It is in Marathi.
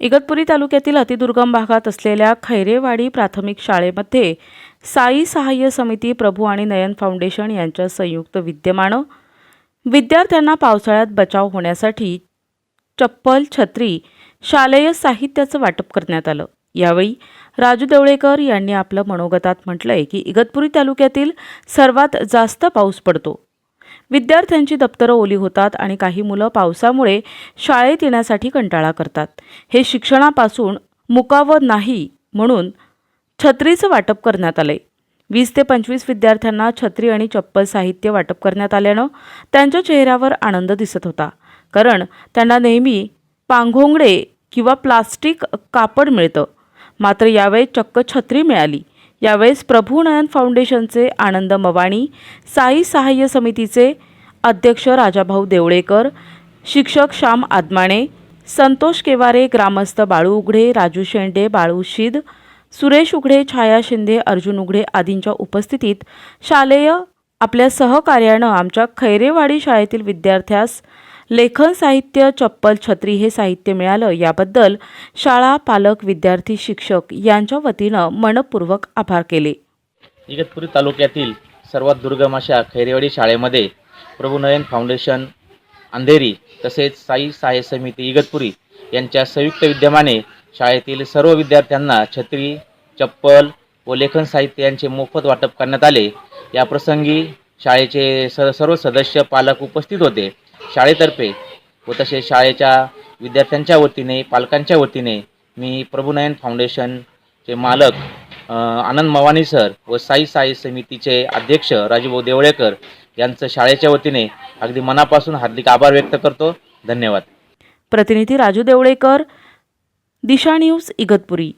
इगतपुरी तालुक्यातील अतिदुर्गम भागात असलेल्या खैरेवाडी प्राथमिक शाळेमध्ये साई सहाय्य समिती प्रभू आणि नयन फाउंडेशन यांच्या संयुक्त विद्यमानं विद्यार्थ्यांना पावसाळ्यात बचाव होण्यासाठी चप्पल छत्री शालेय साहित्याचं वाटप करण्यात आलं. यावेळी राजू देवळेकर यांनी आपलं मनोगतात म्हटलंय की इगतपुरी तालुक्यातील सर्वात जास्त पाऊस पडतो. विद्यार्थ्यांची दप्तरं ओली होतात आणि काही मुलं पावसामुळे शाळेत येण्यासाठी कंटाळा करतात. हे शिक्षणापासून मुकावं नाही म्हणून छत्रीचं वाटप करण्यात आले वीस ते पंचवीस विद्यार्थ्यांना छत्री आणि चप्पल साहित्य वाटप करण्यात आल्यानं त्यांच्या चेहऱ्यावर आनंद दिसत होता. कारण त्यांना नेहमी पांघोंगडे किंवा प्लास्टिक कापड मिळतं. मात्र यावेळी चक्क छत्री मिळाली. यावेळेस प्रभू नयन फाउंडेशनचे आनंद मवाणी साई सहाय्य समितीचे अध्यक्ष राजाभाऊ देवळेकर शिक्षक श्याम आदमाणे संतोष केवारे ग्रामस्थ बाळू उघडे राजू शेंडे बाळू शिद सुरेश उघडे छाया शिंदे अर्जुन उघडे आदींच्या उपस्थितीत शालेय आपल्या सहकार्यानं आमच्या खैरेवाडी शाळेतील विद्यार्थ्यास लेखन साहित्य चप्पल छत्री हे साहित्य मिळालं. याबद्दल शाळा पालक विद्यार्थी शिक्षक यांच्या वतीनं मनपूर्वक आभार केले. इगतपुरी तालुक्यातील सर्वात दुर्गम अशा खैरेवाडी शाळेमध्ये प्रभुनयन फाउंडेशन अंधेरी तसेच साई सहाय्य समिती इगतपुरी यांच्या संयुक्त विद्यमाने शाळेतील सर्व विद्यार्थ्यांना छत्री चप्पल व लेखन साहित्य यांचे मोफत वाटप करण्यात आले. याप्रसंगी शाळेचे स सर्व सदस्य पालक उपस्थित होते. शाळेतर्फे व तसेच शाळेच्या विद्यार्थ्यांच्या वतीने पालकांच्या वतीने मी प्रभुनयन फाउंडेशनचे मालक आनंद मवानी सर व साई साई समितीचे अध्यक्ष राजूभाऊ देवळेकर यांचं शाळेच्या वतीने अगदी मनापासून हार्दिक आभार व्यक्त करतो. धन्यवाद. प्रतिनिधी राजू देवळेकर दिशा न्यूज इगतपुरी.